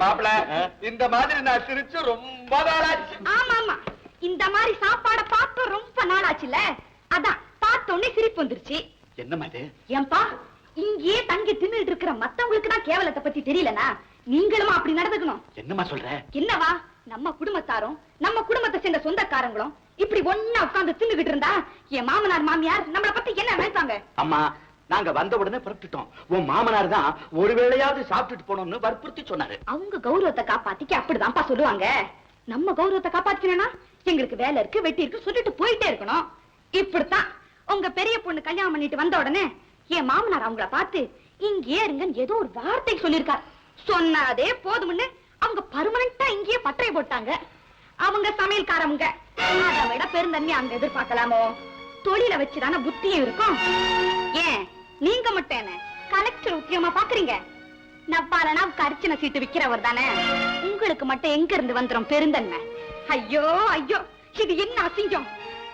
மாப்பிள இந்த மாதிரி நான் சிரிச்சு ரொம்ப நாளாச்சு. ஆமா ஆமா இந்த மாதிரி சாப்பாட பார்த்து ரொம்ப நாளாச்சுல அதான் பார்த்த உடனே சிரிப்பு வந்துருச்சு. என்னம்மா இது? ஏன்பா இங்கேயே தங்கி தின்னுட்டு இருக்கிற மத்தவங்களுக்கு தான் கேவலத்தை பத்தி தெரியலனா? நீங்களும் அப்படி நடந்துக்கணும்? என்னம்மா சொல்ற? என்னவா? நம்ம குடும்பத்தாரும் நம்ம குடும்பத்தை சேர்ந்த சொந்தக்காரங்களும் இப்படி ஒண்ணா உட்கார்ந்து தின்னுகிட்டு இருந்தா என் மாமனார் மாமியார் நம்மள பத்தி என்ன நினைப்பாங்க? அம்மா நாங்க வந்த உடனே புறப்பட்டுட்டோம். உன் மாமனார் தான் ஒரு வேளையாவது சாப்பிட்டுட்டு போனோம்னு வற்புறுத்தி சொன்னாரு. அவங்க கௌரவத்தை காப்பாத்திக்க அப்படிதான்ப்பா சொல்லுவாங்க. நம்ம கௌரவத்தை காப்பாத்திக்கணும்னா எங்களுக்கு வேலை இருக்கு வெட்டி இருக்கு சொல்லிட்டு போயிட்டே இருக்கணும். இப்படித்தான் உங்க பெரிய பொண்ணு கல்யாணம் பண்ணிட்டு வந்த உடனே என் மாமனார் அவங்கள பார்த்து இங்கேயே இருங்கன்னு ஏதோ ஒரு வார்த்தை சொல்லியிருக்காரு. சொன்னாதே போதும்னு அவங்க பர்மனண்டா இங்கேயே பட்டறை போட்டாங்க. அவங்க சமையல்காரவங்க அதை விட பெருந்தன்மை அங்க எதிர்பார்க்கலாமோ? தொழில வச்சுதான புத்தியும் இருக்கும். ஏன்? நீங்க மட்டும் என்ன? கலெக்டர் உத்தியமா பாக்குறீங்க? நப்பாலனா கரிச்சனை சீட்டு விக்கிறவர் தானே? உங்களுக்கு மட்டும் எங்க இருந்து வந்துடும் பெருந்தன்மை? ஐயோ ஐயோ இது என்ன அசிங்கம்?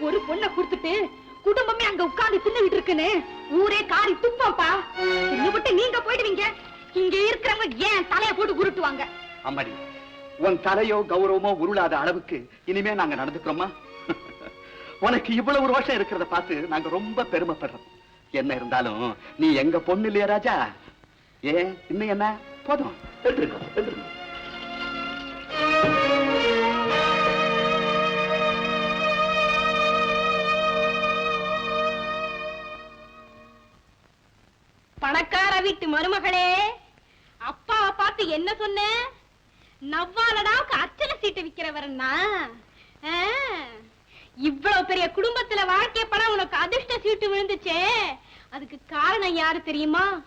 ஒரு பொண்ணை கொடுத்துட்டு குடும்பமே அங்க உட்கார்ந்து தின்னுகிட்டு இருக்குன்னு ஊரே காரி துப்பப்பா விட்டு நீங்க போயிடுவீங்க. இங்க இருக்கிறவங்க ஏன் தலைய போட்டு உருட்டுவாங்க? அம்மாடி உன் தலையோ கௌரவமோ உருளாத அளவுக்கு இனிமே நாங்க நடந்துக்கிறோமா? உனக்கு இவ்வளவு ஒரு வருஷம் இருக்கிறத பார்த்து நாங்க ரொம்ப பெருமைப்படுறோம். என்ன இருந்தாலும் நீ எங்க பொண்ணு இல்லையா ராஜா? ஏன் இன்னும் என்ன? போதும். எழுந்திருக்கோ, எழுந்திருக்கோ. பணக்கார வீட்டு மருமகளே அப்பாவை பார்த்து என்ன சொன்ன? நவ்வாலடாவுக்கு அர்ச்சனை சீட்டு விக்கிறவரன்னா ஆ, இவ்வளவு பெரிய குடும்பத்துல வாழ்க்கை படம் உனக்கு அதிர்ஷ்ட சீட்டு விழுந்துச்சே. அதுக்கு காரணம் யாரு தெரியுமா?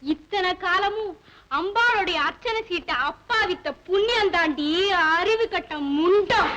இத்தனை காலமும் அம்பாளுடைய அர்ச்சனை சீட்டை அப்பா வித்த புண்ணியம் தாண்டி அறிவு கட்ட முண்டம்.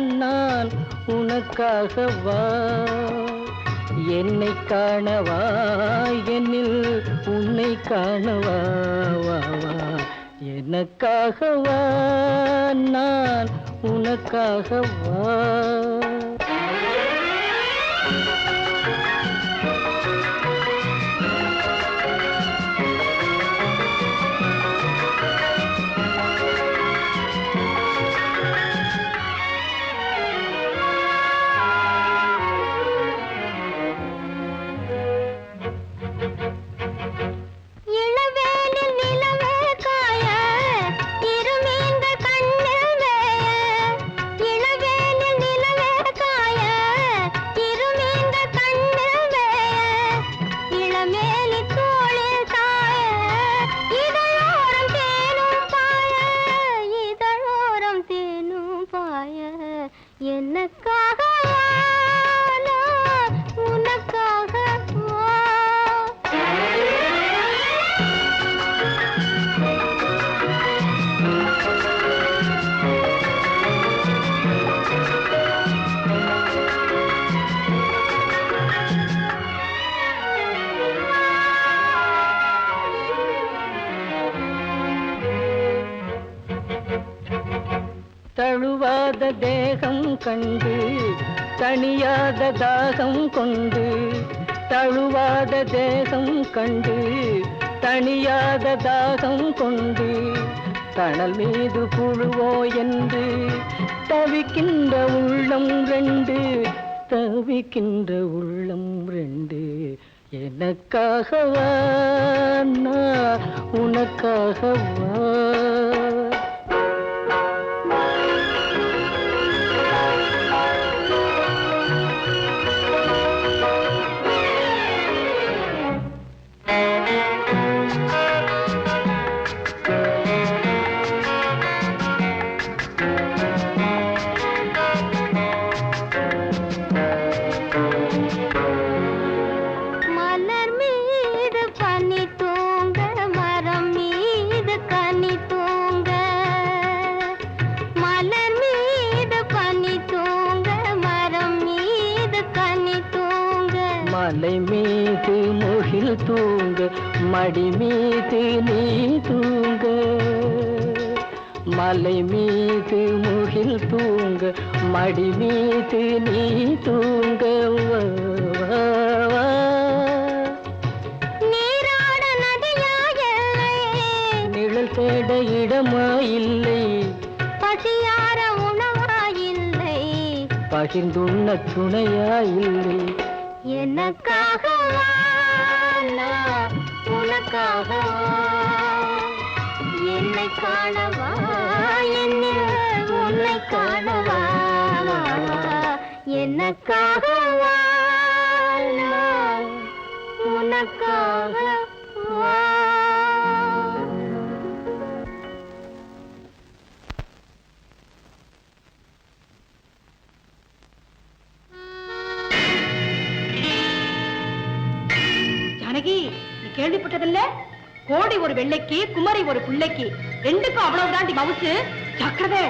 நான் உனக்காகவா? என்னை காணவா? என்னில் உன்னை காணவா? எனக்காகவா? நான் உனக்காகவா? தழுவாத தேகம் கண்டு தனியாத தாகம் கொண்டு தழுவாத தேகம் கண்டு தனியாத தாகம் கொண்டு தணல் மீது புழுவோ என்று தவிக்கின்ற உள்ளம் ரெண்டு தவிக்கின்ற உள்ளம் ரெண்டு எனக்காகவா உனக்காகவா? மலை மீது முகில் தூங்க மடி மீது நீ தூங்க. மலை மீது முகில் தூங்க மடி மீது நீ தூங்க. நிழல் தேட இடமா இல்லை பசியார உணவா இல்லை பகிர்ந்துண்ண துணையா இல்லை எனக்காக உனக்காக என்னை காணவா? என்னில் உன்னை காணவா? எனக்காக உனக்காக வா கேள்விப்பட்டதில்ல? கோடி ஒரு வெள்ளைக்கு குமரி ஒரு பிள்ளைக்கு. ரெண்டுக்கும் அவ்வளவுதாண்டி மவுசு. ஜாக்கிரதை.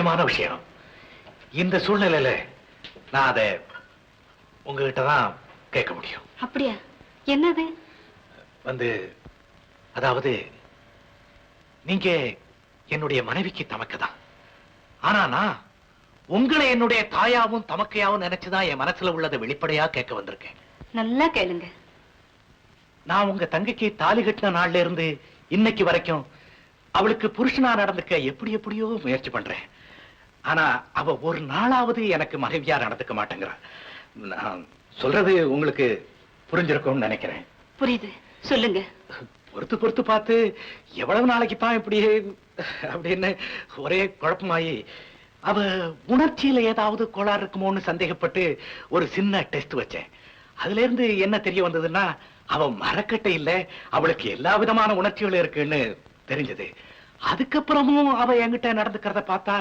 முக்கியமான விஷயம். இந்த சூழ்நிலையில நான் அதை உங்ககிட்ட தான் கேட்க முடியும். அப்படியா? என்னது? வந்து அதாவது நீங்க என்னுடைய மனைவிக்கு தமக்குதான் ஆனா நான் உங்களை என்னுடைய தாயாவும் தமக்கையாவும் நினைச்சுதான் என் மனசுல உள்ளதை வெளிப்படையா கேட்க வந்திருக்கேன். நல்லா கேளுங்க. நான் உங்க தங்கைக்கு தாலி கட்டின நாள்ல இருந்து இன்னைக்கு வரைக்கும் அவளுக்கு புருஷனா நடந்துக்க எப்படி எப்படியோ முயற்சி பண்றேன். ஆனா அவ ஒரு நாளாவது எனக்கு மனைவியா நடந்துக்க மாட்டேங்கிறா. நான் சொல்றது உங்களுக்கு புரிஞ்சிருக்கும்னு நினைக்கிறேன். புரியுது. சொல்லுங்க. பொறுத்து பொறுத்து பார்த்து எவ்வளவு நாளைக்கு தான் இப்படியே அப்படின்னு ஒரே குழப்பமாயி அவ உணர்ச்சியில ஏதாவது கோளாறு இருக்குமோன்னு சந்தேகப்பட்டு ஒரு சின்ன டெஸ்ட் வச்சேன். அதுல இருந்து என்ன தெரிய வந்ததுன்னா அவ மரக்கட்டை இல்ல அவளுக்கு எல்லா விதமான உணர்ச்சிகளும் இருக்குன்னு தெரிஞ்சது. அதுக்கப்புறமும் அவ என்கிட்ட நடந்துக்கிறத பார்த்தா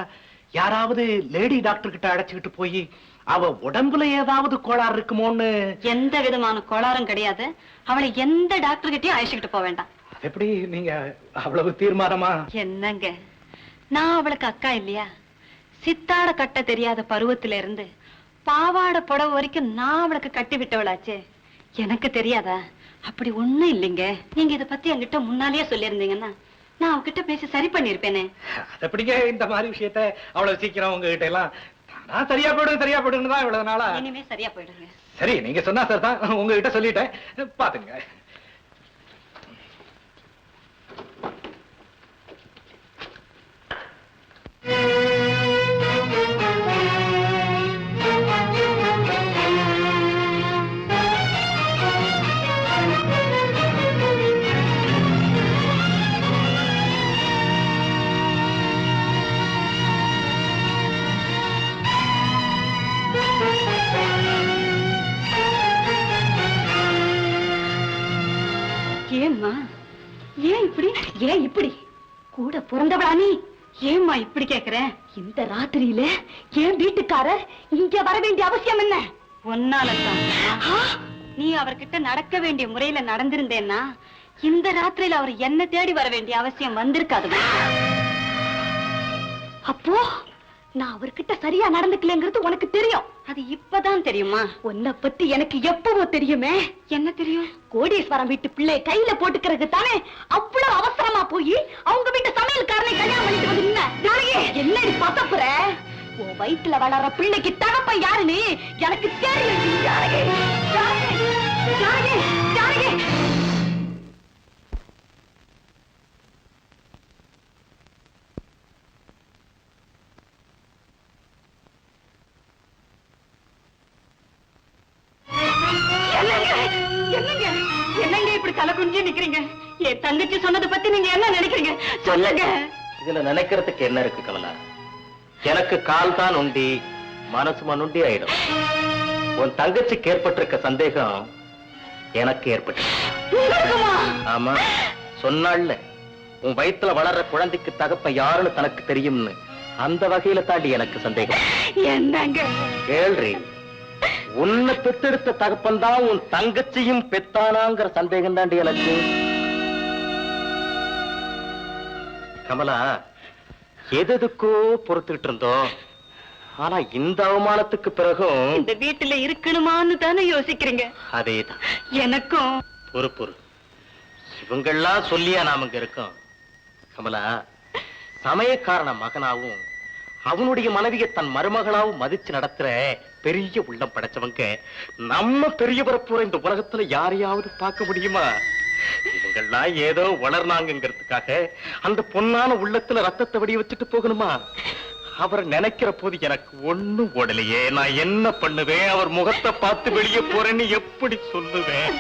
யாராவது லேடி டாக்டர் கிட்ட அழைச்சுக்கிட்டு போய் அவ உடம்புல ஏதாவது கோளாறு இருக்குமோன்னு? எந்த விதமான கோளாறும் கிடையாது. அவளை எந்த டாக்டர் கிட்டயும் அழைச்சிக்கிட்டு போக வேண்டாம். எப்படி நீங்க அவ்வளவு தீர்மானமா? என்னங்க? நான் அவளுக்கு அக்கா இல்லையா? சித்தாட கட்ட தெரியாத பருவத்தில இருந்து பாவாடை புடவை வரைக்கும் நான் அவளுக்கு கட்டி விட்டவளாச்சே. எனக்கு தெரியாதா? அப்படி ஒண்ணும் இல்லைங்க. நீங்க இத பத்தி என்கிட்ட முன்னாலேயே சொல்லியிருந்தீங்கன்னா நான் அவகிட்ட பேசி சரி பண்ணிருப்பேனே அது எப்படிங்க இந்த மாதிரி விஷயத்த அவ்வளவு சீக்கிரம் உங்ககிட்ட எல்லாம். நான் சரியா போயிடும் சரியா போயிடுன்னு தான் இவ்வளவு நாளா. இனிமே சரியா போயிடுங்க. சரி நீங்க சொன்னா சார் தான் உங்ககிட்ட சொல்லிட்டேன். பாத்துங்க நீ ஏம்மா இப்படி கேக்குற? இந்த ராத்திரியில ஏன் வீட்டுக்காரர் இங்க வர வேண்டிய அவசியம் என்ன? ஒன்னாலதான் நீ அவர்கிட்ட நடக்க வேண்டிய முறையில நடந்திருந்தேன்னா இந்த ராத்திரியில அவர் என்ன தேடி வர வேண்டிய அவசியம் வந்திருக்காதுமா அப்போ? நான் அவர்கிட்ட சரியா நடந்துக்கலங்கிறது உனக்கு தெரியும். அது இப்பதான் தெரியுமா? உன்னை பத்தி எனக்கு எப்பவோ தெரியுமே. என்ன தெரியும்? கோடீஸ்வரம் வீட்டு பிள்ளை கையில போட்டுக்கிறது தானே? அவ்வளவு அவசரமா போய் அவங்க வீட்டு சமையல்காரனை கல்யாணம் பண்ணிட்டு வந்து நின்ன. என்னடி பத்தப்புற உன் வயிற்றுல வளர்ற பிள்ளைக்கு தகப்ப யாருன்னு எனக்கு தெரியும் தலை குனிஞ்சு நிக்கிறீங்க. என் தங்கச்சி சொன்னதை பத்தி நீங்க என்ன நினைக்கிறீங்க? சொல்லுங்க. இதுல நினைக்கிறதுக்கு என்ன இருக்கு கமலா? எனக்கு கால் தான் உண்டி மனசு மனுண்டி ஆயிடும். உன் தங்கச்சிக்கு ஏற்பட்டிருக்க சந்தேகம் எனக்கு ஏற்பட்டு ஆமா. சொன்னாள்ல உன் வயித்துல வளர்ற குழந்தைக்கு தகப்ப யாருன்னு தனக்கு தெரியும்னு. அந்த வகையில தாண்டி எனக்கு சந்தேகம். என்னங்க? கேள்றி. உன்னை பெத்தெடுத்த தகப்பன் தான் உன் தங்கச்சியும் பெத்தானாங்கிற சந்தேகம் தாண்டி எனக்கு கமலா எதுக்கோ பொறுத்துக்கிட்டு இருந்தோம். ஆனா இந்த அவமானத்துக்கு பிறகும் இந்த வீட்டுல இருக்கணுமான்னு தானே யோசிக்கிறீங்க? அதேதான். எனக்கும். பொறு பொறு. இவங்கெல்லாம் சொல்லியா நாம இங்க இருக்கோம்? கமலா சமயக்காரன மகனாவும் அவனுடைய மனைவியை தன் மருமகளாவும் மதிச்சு நடத்துற பெரிய உள்ளம் படைச்சவங்க. நம்ம பெரிய பரப்புற இந்த உலகத்துல யாரையாவது பார்க்க முடியுமா? இவங்கெல்லாம் ஏதோ வளர்னாங்கிறதுக்காக அந்த பொன்னான உள்ளத்துல ரத்தத்தை வடிய வச்சுட்டு போகணுமா? அவர் நினைக்கிற போது எனக்கு ஒண்ணும் ஓடலையே. நான் என்ன பண்ணுவேன்? அவர் முகத்தை பார்த்து வெளியே போறேன்னு எப்படி சொல்லுவேன்?